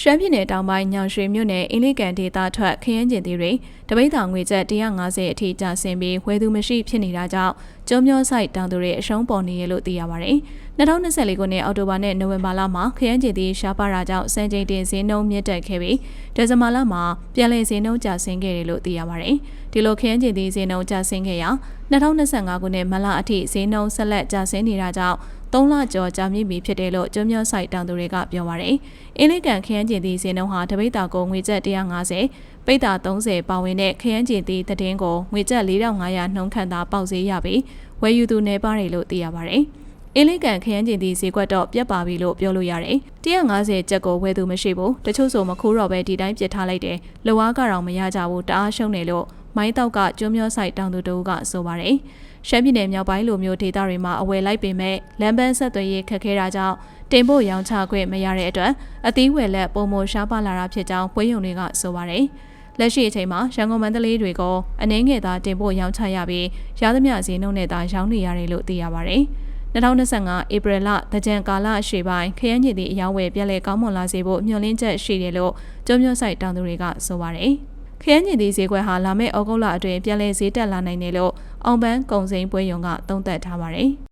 ရှမ်းပြည်နယ်တောင်ပိုင်းညောင်ရွှေမြို့နယ်အင်းလေးကန်ဒေသထွက်ခရမ်းကျင်သီးတွေတပိတ်တောင်ငွေကျပ်150အထိကျဆင်းပြီးဝယ်သူမရှိဖြစ်နေတာကြောင့်ကျုံမျောဆိုင်တောင်သူတွေအရှုံးပေါ်နေရလို့သိရပါတယ်။2024ခုနှစ်အောက်တိုဘာနဲ့နိုဝင်ဘာလမှာခရမ်းကျင်သီးရှားပါတာကြောင့်စံချိန်တင်ဈေးနှုန်းမြင့်တက်ခဲ့ပြီးဒီဇင်ဘာလမှာပြန်လည်ဈေးနှုန်းကျဆင်းခဲ့တယ်လို့သိရပါတယ်။ဒီလိုခရမ်းကျင်သီးဈေးနှုန်းကျဆင်းခဲ့ရာ2025ခုနှစ်မလအထိဈေးနှုန်းဆက်လက်ကျဆင်းနေတာကြောင့် 3လကျော်ကြာမြင့်ပြီဖြစ်တယ်လို့ကျွမ်းမြောဆိုင်တောင်သူတွေကပြောပါရယ်။အင်းလေးကန်ခရမ်းကျင်သည့်ဈေးနှုန်းဟာတပိတ်တာကိုငွေကျပ်150ပိတ်တာ30ပါဝင်တဲ့ခရမ်းကျင်သည့်တည်င်းကိုငွေကျပ်4500နှုန်းခန့်သာပေါက်ဈေးရပြီးဝယ်ယူသူနေပါတယ်လို့သိရပါရယ်။အင်းလေးကန်ခရမ်းကျင်သည့်ဈေးကွက်တော့ပြတ်ပါပြီလို့ပြောလို့ရတယ်။150ကျပ်ကိုဝယ်သူမရှိဘူး။တချို့ဆိုမခိုးတော့ပဲဒီတိုင်းပြစ်ထားလိုက်တယ်။လောအားကတော့မရကြဘူးတအားရှုံးနေလို့ မိုင်းတောက်ကကျွမ်းမျောဆိုင်တောင်သူတို့ကဆိုပါတယ်။ရှမ်းပြည်နယ်မြောက်ပိုင်းလိုမျိုးဒေသတွေမှာအဝယ်လိုက်ပေမဲ့လမ်းပန်းဆက်သွယ်ရေးခက်ခဲတာကြောင့်တင်ဖို့ရောင်းချခွင့်မရတဲ့အတွက်အသီးဝယ်လက်ပုံမရှားပါလာတာဖြစ်ကြောင်းပွဲရုံတွေကဆိုပါတယ်။လက်ရှိအချိန်မှာရန်ကုန်မန္တလေးတွေကိုအနှင်းငယ်သာတင်ဖို့ရောင်းချရပြီးရသမျှဈေးနှုန်းနဲ့သာရောင်းနေရတယ်လို့သိရပါတယ်။2025ဧပြီလတကြံကာလအရှေ့ပိုင်းခရမ်းကျင်သည့်အယောင်းဝယ်ပြက်လက်ကောင်းမွန်လာစေဖို့မျှော်လင့်ချက်ရှိတယ်လို့ကျွမ်းမြို့ဆိုင်တောင်သူတွေကဆိုပါတယ်။ ခရမ်းကျင်သည့်ဈေးကွက်ဟာလာမယ့်ဩဂုတ်လအတွင်းပြန်လည်ဈေးတက်လာနိုင်တယ်လို့အောင်ပန်းကုံစိမ်းပွဲရုံကသုံးသပ်ထားပါတယ်။